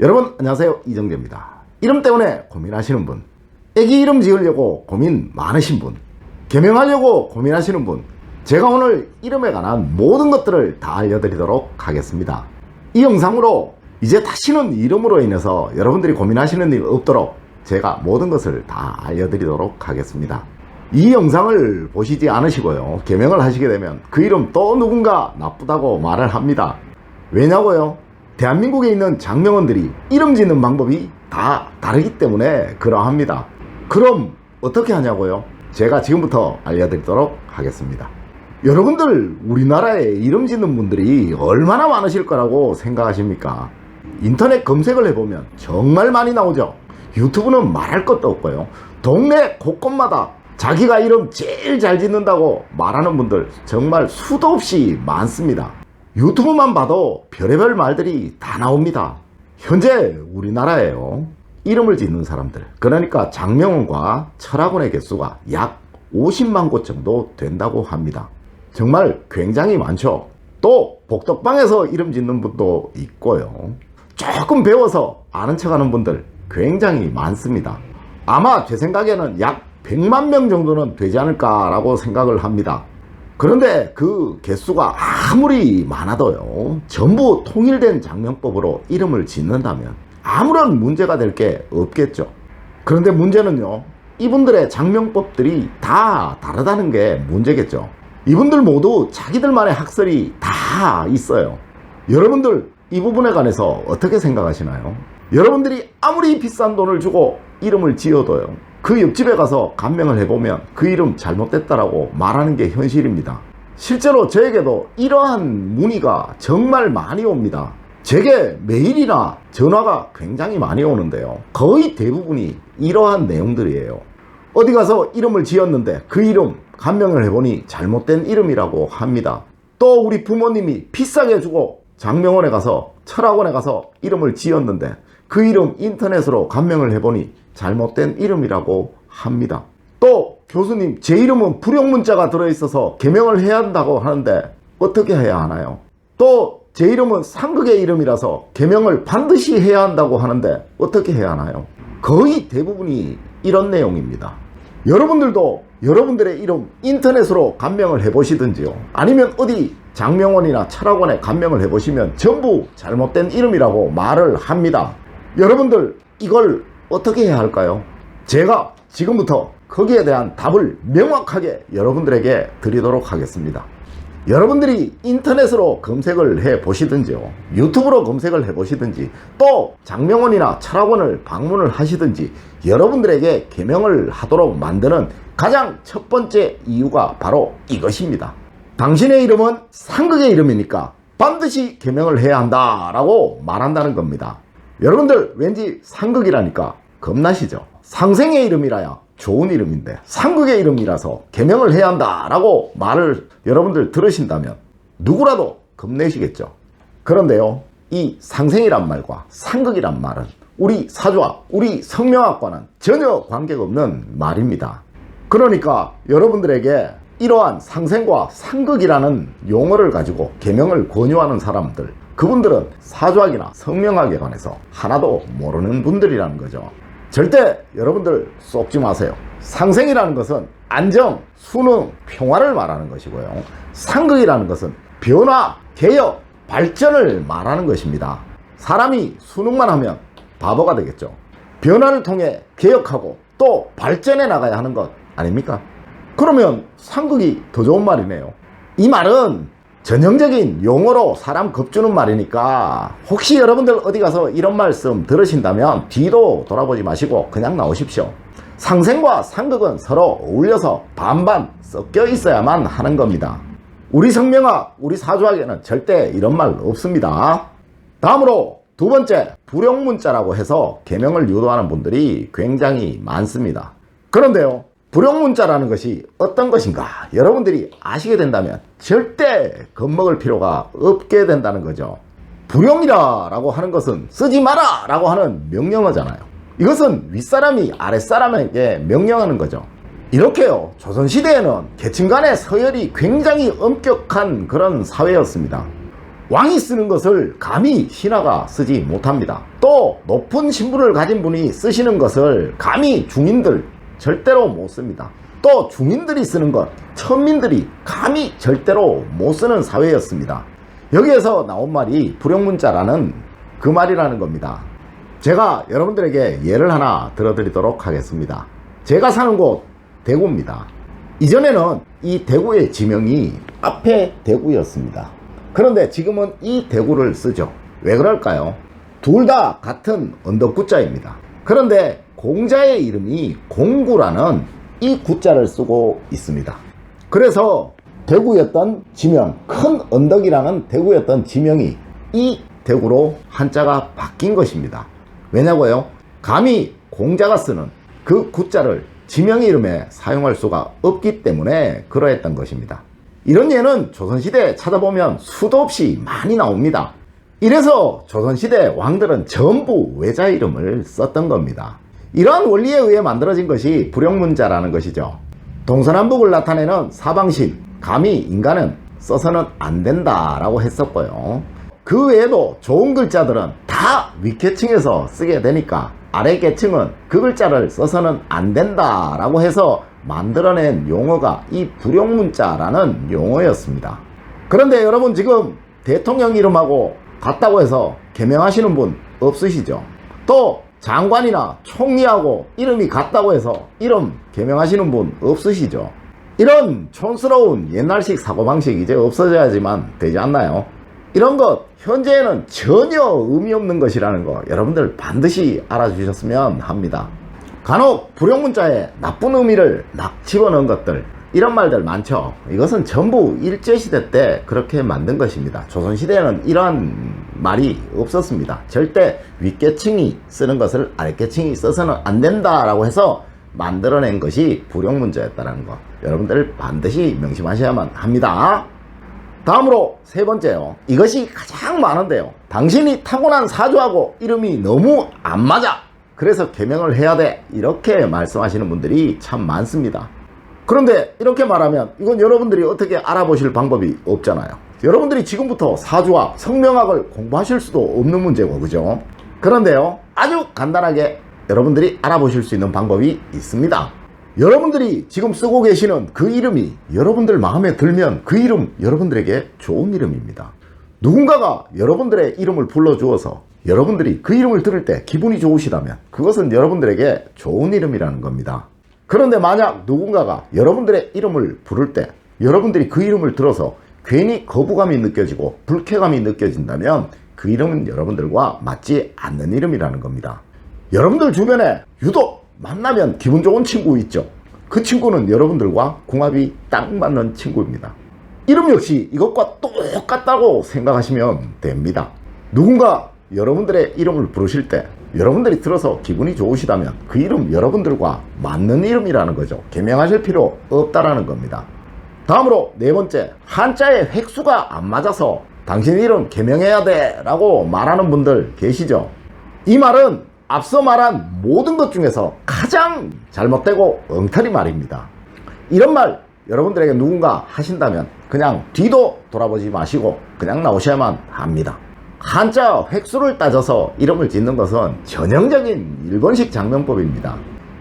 여러분 안녕하세요 이정재입니다. 이름 때문에 고민하시는 분, 애기 이름 지으려고 고민 많으신 분, 개명하려고 고민하시는 분, 제가 오늘 이름에 관한 모든 것들을 다 알려드리도록 하겠습니다. 이 영상으로 이제 다시는 이름으로 인해서 여러분들이 고민하시는 일 없도록 제가 모든 것을 다 알려드리도록 하겠습니다. 이 영상을 보시지 않으시고요. 개명을 하시게 되면 그 이름 또 누군가 나쁘다고 말을 합니다. 왜냐고요? 대한민국에 있는 장명원들이 이름 짓는 방법이 다 다르기 때문에 그러합니다. 그럼 어떻게 하냐고요? 제가 지금부터 알려드리도록 하겠습니다. 여러분들 우리나라에 이름 짓는 분들이 얼마나 많으실 거라고 생각하십니까? 인터넷 검색을 해보면 정말 많이 나오죠. 유튜브는 말할 것도 없고요. 동네 곳곳마다 자기가 이름 제일 잘 짓는다고 말하는 분들 정말 수도 없이 많습니다. 유튜브만 봐도 별의별 말들이 다 나옵니다. 현재 우리나라에요. 이름을 짓는 사람들, 그러니까 장명원과 철학원의 개수가 약 50만 곳 정도 된다고 합니다. 정말 굉장히 많죠. 또 복덕방에서 이름 짓는 분도 있고요. 조금 배워서 아는 척하는 분들 굉장히 많습니다. 아마 제 생각에는 약 100만 명 정도는 되지 않을까라고 생각을 합니다. 그런데 그 개수가 아무리 많아도요, 전부 통일된 장명법으로 이름을 짓는다면 아무런 문제가 될 게 없겠죠. 그런데 문제는요, 이분들의 장명법들이 다 다르다는 게 문제겠죠. 이분들 모두 자기들만의 학설이 다 있어요. 여러분들 이 부분에 관해서 어떻게 생각하시나요? 여러분들이 아무리 비싼 돈을 주고 이름을 지어도요. 그 옆집에 가서 감명을 해보면 그 이름 잘못됐다라고 말하는 게 현실입니다. 실제로 저에게도 이러한 문의가 정말 많이 옵니다. 제게 메일이나 전화가 굉장히 많이 오는데요. 거의 대부분이 이러한 내용들이에요. 어디 가서 이름을 지었는데 그 이름 감명을 해보니 잘못된 이름이라고 합니다. 또 우리 부모님이 비싸게 주고 장명원에 가서 철학원에 가서 이름을 지었는데 그 이름 인터넷으로 감명을 해보니 잘못된 이름이라고 합니다. 또 교수님 제 이름은 불용문자가 들어있어서 개명을 해야 한다고 하는데 어떻게 해야 하나요? 또 제 이름은 상극의 이름이라서 개명을 반드시 해야 한다고 하는데 어떻게 해야 하나요? 거의 대부분이 이런 내용입니다. 여러분들도 여러분들의 이름 인터넷으로 감명을 해보시든지요. 아니면 어디 장명원이나 철학원에 감명을 해보시면 전부 잘못된 이름이라고 말을 합니다. 여러분들 이걸 어떻게 해야 할까요? 제가 지금부터 거기에 대한 답을 명확하게 여러분들에게 드리도록 하겠습니다. 여러분들이 인터넷으로 검색을 해 보시든지요. 유튜브로 검색을 해 보시든지 또 장명원이나 철학원을 방문을 하시든지 여러분들에게 개명을 하도록 만드는 가장 첫 번째 이유가 바로 이것입니다. 당신의 이름은 상극의 이름이니까 반드시 개명을 해야 한다라고 말한다는 겁니다. 여러분들 왠지 상극이라니까 겁나시죠? 상생의 이름이라야 좋은 이름인데 상극의 이름이라서 개명을 해야 한다라고 말을 여러분들 들으신다면 누구라도 겁내시겠죠. 그런데요, 이 상생이란 말과 상극이란 말은 우리 사주와 우리 성명학과는 전혀 관계가 없는 말입니다. 그러니까 여러분들에게 이러한 상생과 상극이라는 용어를 가지고 개명을 권유하는 사람들, 그분들은 사주학이나 성명학에 관해서 하나도 모르는 분들이라는 거죠. 절대 여러분들 쏙지 마세요. 상생이라는 것은 안정, 수능, 평화를 말하는 것이고요. 상극이라는 것은 변화, 개혁, 발전을 말하는 것입니다. 사람이 수능만 하면 바보가 되겠죠. 변화를 통해 개혁하고 또 발전해 나가야 하는 것 아닙니까? 그러면 상극이 더 좋은 말이네요. 이 말은 전형적인 용어로 사람 겁주는 말이니까 혹시 여러분들 어디 가서 이런 말씀 들으신다면 뒤도 돌아보지 마시고 그냥 나오십시오. 상생과 상극은 서로 어울려서 반반 섞여 있어야만 하는 겁니다. 우리 성명학, 우리 사주학에는 절대 이런 말 없습니다. 다음으로 두 번째, 불용문자라고 해서 개명을 유도하는 분들이 굉장히 많습니다. 그런데요, 불용문자라는 것이 어떤 것인가 여러분들이 아시게 된다면 절대 겁먹을 필요가 없게 된다는 거죠. 불용이라 라고 하는 것은 쓰지 마라 라고 하는 명령어잖아요. 이것은 윗사람이 아랫사람에게 명령하는 거죠. 이렇게요, 조선시대에는 계층 간의 서열이 굉장히 엄격한 그런 사회였습니다. 왕이 쓰는 것을 감히 신하가 쓰지 못합니다. 또 높은 신분을 가진 분이 쓰시는 것을 감히 중인들 절대로 못 씁니다. 또 중인들이 쓰는 것 천민들이 감히 절대로 못 쓰는 사회였습니다. 여기에서 나온 말이 불용문자라는 그 말이라는 겁니다. 제가 여러분들에게 예를 하나 들어드리도록 하겠습니다. 제가 사는 곳 대구입니다. 이전에는 이 대구의 지명이 앞에 대구였습니다. 그런데 지금은 이 대구를 쓰죠. 왜 그럴까요? 둘 다 같은 언덕구자입니다. 그런데 공자의 이름이 공구라는 이 구자를 쓰고 있습니다. 그래서 대구였던 지명, 큰 언덕이라는 대구였던 지명이 이 대구로 한자가 바뀐 것입니다. 왜냐고요? 감히 공자가 쓰는 그 구자를 지명의 이름에 사용할 수가 없기 때문에 그러했던 것입니다. 이런 예는 조선시대 찾아보면 수도 없이 많이 나옵니다. 이래서 조선시대 왕들은 전부 외자 이름을 썼던 겁니다. 이러한 원리에 의해 만들어진 것이 불용문자라는 것이죠. 동서남북을 나타내는 사방신, 감히 인간은 써서는 안 된다라고 했었고요. 그 외에도 좋은 글자들은 다 윗계층에서 쓰게 되니까 아래 계층은 그 글자를 써서는 안 된다라고 해서 만들어낸 용어가 이 불용문자라는 용어였습니다. 그런데 여러분 지금 대통령 이름하고 같다고 해서 개명하시는 분 없으시죠? 또 장관이나 총리하고 이름이 같다고 해서 이름 개명하시는 분 없으시죠? 이런 촌스러운 옛날식 사고방식 이제 없어져야지만 되지 않나요? 이런 것 현재에는 전혀 의미 없는 것이라는 거 여러분들 반드시 알아주셨으면 합니다. 간혹 불용 문자에 나쁜 의미를 막 집어넣은 것들 이런 말들 많죠. 이것은 전부 일제시대 때 그렇게 만든 것입니다. 조선시대에는 이러한 말이 없었습니다. 절대 윗계층이 쓰는 것을 아랫계층이 써서는 안 된다라고 해서 만들어낸 것이 불용문자였다는 거. 여러분들 반드시 명심하셔야만 합니다. 다음으로 세 번째요. 이것이 가장 많은데요. 당신이 타고난 사주하고 이름이 너무 안 맞아. 그래서 개명을 해야 돼. 이렇게 말씀하시는 분들이 참 많습니다. 그런데 이렇게 말하면 이건 여러분들이 어떻게 알아보실 방법이 없잖아요. 여러분들이 지금부터 사주와 성명학을 공부하실 수도 없는 문제고, 그죠? 그런데요, 아주 간단하게 여러분들이 알아보실 수 있는 방법이 있습니다. 여러분들이 지금 쓰고 계시는 그 이름이 여러분들 마음에 들면 그 이름 여러분들에게 좋은 이름입니다. 누군가가 여러분들의 이름을 불러주어서 여러분들이 그 이름을 들을 때 기분이 좋으시다면 그것은 여러분들에게 좋은 이름이라는 겁니다. 그런데 만약 누군가가 여러분들의 이름을 부를 때 여러분들이 그 이름을 들어서 괜히 거부감이 느껴지고 불쾌감이 느껴진다면 그 이름은 여러분들과 맞지 않는 이름이라는 겁니다. 여러분들 주변에 유독 만나면 기분 좋은 친구 있죠. 그 친구는 여러분들과 궁합이 딱 맞는 친구입니다. 이름 역시 이것과 똑같다고 생각하시면 됩니다. 누군가 여러분들의 이름을 부르실 때 여러분들이 들어서 기분이 좋으시다면 그 이름 여러분들과 맞는 이름이라는 거죠. 개명하실 필요 없다라는 겁니다. 다음으로 네 번째, 한자의 획수가 안 맞아서 당신 이름 개명해야 돼 라고 말하는 분들 계시죠? 이 말은 앞서 말한 모든 것 중에서 가장 잘못되고 엉터리 말입니다. 이런 말 여러분들에게 누군가 하신다면 그냥 뒤도 돌아보지 마시고 그냥 나오셔야만 합니다. 한자 획수를 따져서 이름을 짓는 것은 전형적인 일본식 장명법입니다.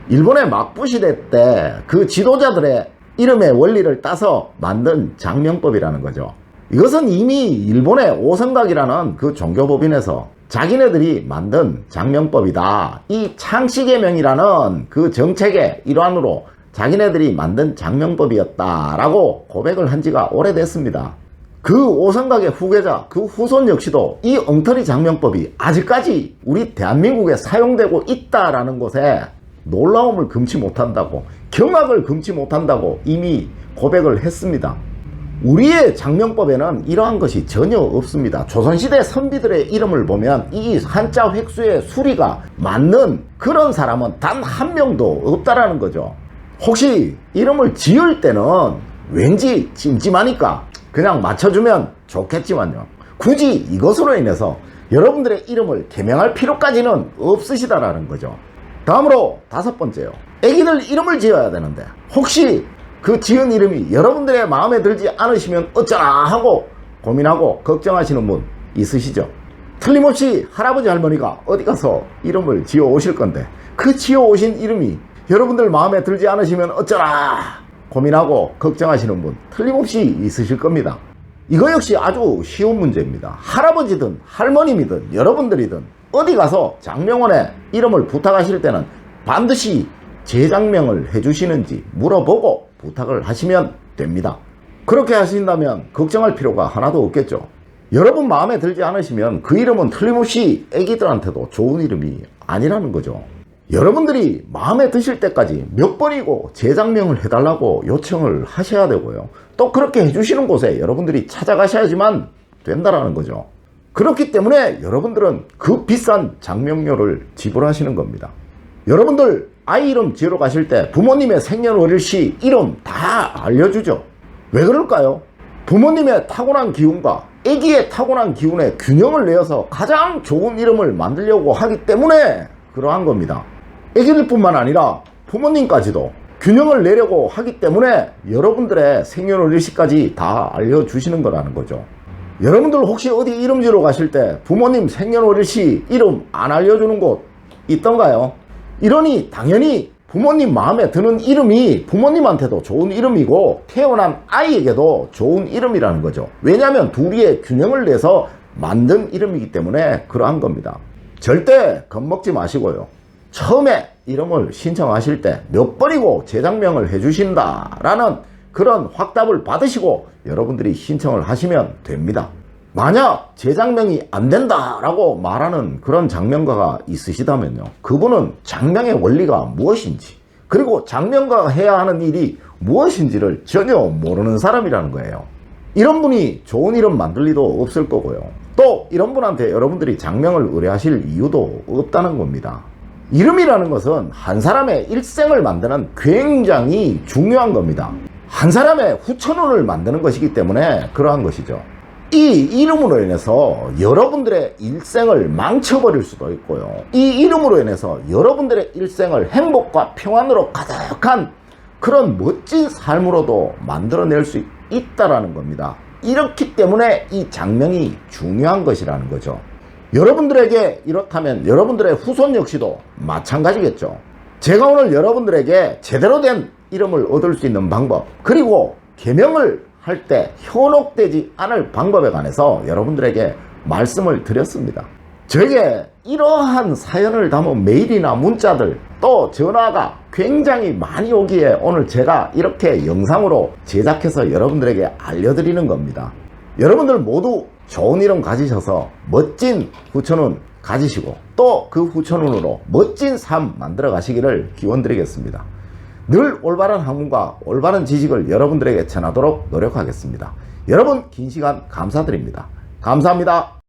일본의 막부 시대 때 그 지도자들의 이름의 원리를 따서 만든 장명법이라는 거죠. 이것은 이미 일본의 오성각이라는 그 종교법인에서 자기네들이 만든 장명법이다. 이 창씨개명이라는 그 정책의 일환으로 자기네들이 만든 장명법이었다라고 고백을 한 지가 오래됐습니다. 그 오성각의 후계자, 그 후손 역시도 이 엉터리 장명법이 아직까지 우리 대한민국에 사용되고 있다라는 것에 놀라움을 금치 못한다고, 경악을 금치 못한다고 이미 고백을 했습니다. 우리의 장명법에는 이러한 것이 전혀 없습니다. 조선시대 선비들의 이름을 보면 이 한자 획수의 수리가 맞는 그런 사람은 단 한 명도 없다라는 거죠. 혹시 이름을 지을 때는 왠지 찜찜하니까 그냥 맞춰주면 좋겠지만요. 굳이 이것으로 인해서 여러분들의 이름을 개명할 필요까지는 없으시다라는 거죠. 다음으로 다섯 번째요. 애기들 이름을 지어야 되는데 혹시 그 지은 이름이 여러분들의 마음에 들지 않으시면 어쩌나 하고 고민하고 걱정하시는 분 있으시죠? 틀림없이 할아버지 할머니가 어디 가서 이름을 지어 오실 건데 그 지어 오신 이름이 여러분들 마음에 들지 않으시면 어쩌라 고민하고 걱정하시는 분 틀림없이 있으실 겁니다. 이거 역시 아주 쉬운 문제입니다. 할아버지든 할머님이든 여러분들이든 어디 가서 장명원에 이름을 부탁하실 때는 반드시 재장명을 해주시는지 물어보고 부탁을 하시면 됩니다. 그렇게 하신다면 걱정할 필요가 하나도 없겠죠. 여러분 마음에 들지 않으시면 그 이름은 틀림없이 애기들한테도 좋은 이름이 아니라는 거죠. 여러분들이 마음에 드실 때까지 몇 번이고 재장명을 해달라고 요청을 하셔야 되고요. 또 그렇게 해주시는 곳에 여러분들이 찾아가셔야지만 된다라는 거죠. 그렇기 때문에 여러분들은 그 비싼 장명료를 지불하시는 겁니다. 여러분들 아이 이름 지으러 가실 때 부모님의 생년월일시 이름 다 알려주죠. 왜 그럴까요? 부모님의 타고난 기운과 아기의 타고난 기운의 균형을 내어서 가장 좋은 이름을 만들려고 하기 때문에 그러한 겁니다. 아기들 뿐만 아니라 부모님까지도 균형을 내려고 하기 때문에 여러분들의 생년월일시까지 다 알려주시는 거라는 거죠. 여러분들 혹시 어디 이름 지으러 가실 때 부모님 생년월일시 이름 안 알려주는 곳 있던가요? 이러니 당연히 부모님 마음에 드는 이름이 부모님한테도 좋은 이름이고 태어난 아이에게도 좋은 이름이라는 거죠. 왜냐하면 둘이의 균형을 내서 만든 이름이기 때문에 그러한 겁니다. 절대 겁먹지 마시고요. 처음에 이름을 신청하실 때 몇 번이고 재장명을 해주신다라는 그런 확답을 받으시고 여러분들이 신청을 하시면 됩니다. 만약 재장명이 안 된다라고 말하는 그런 장명가가 있으시다면요. 그분은 장명의 원리가 무엇인지 그리고 장명가가 해야 하는 일이 무엇인지를 전혀 모르는 사람이라는 거예요. 이런 분이 좋은 이름 만들 리도 없을 거고요. 또 이런 분한테 여러분들이 장명을 의뢰하실 이유도 없다는 겁니다. 이름이라는 것은 한 사람의 일생을 만드는 굉장히 중요한 겁니다. 한 사람의 후천운을 만드는 것이기 때문에 그러한 것이죠. 이 이름으로 인해서 여러분들의 일생을 망쳐버릴 수도 있고요. 이 이름으로 인해서 여러분들의 일생을 행복과 평안으로 가득한 그런 멋진 삶으로도 만들어낼 수 있다라는 겁니다. 이렇기 때문에 이 장명이 중요한 것이라는 거죠. 여러분들에게 이렇다면 여러분들의 후손 역시도 마찬가지겠죠. 제가 오늘 여러분들에게 제대로 된 이름을 얻을 수 있는 방법 그리고 개명을 할 때 현혹되지 않을 방법에 관해서 여러분들에게 말씀을 드렸습니다. 저에게 이러한 사연을 담은 메일이나 문자들 또 전화가 굉장히 많이 오기에 오늘 제가 이렇게 영상으로 제작해서 여러분들에게 알려드리는 겁니다. 여러분들 모두 좋은 이름 가지셔서 멋진 후천운 가지시고 또 그 후천운으로 멋진 삶 만들어 가시기를 기원 드리겠습니다. 늘 올바른 학문과 올바른 지식을 여러분들에게 전하도록 노력하겠습니다. 여러분 긴 시간 감사드립니다. 감사합니다.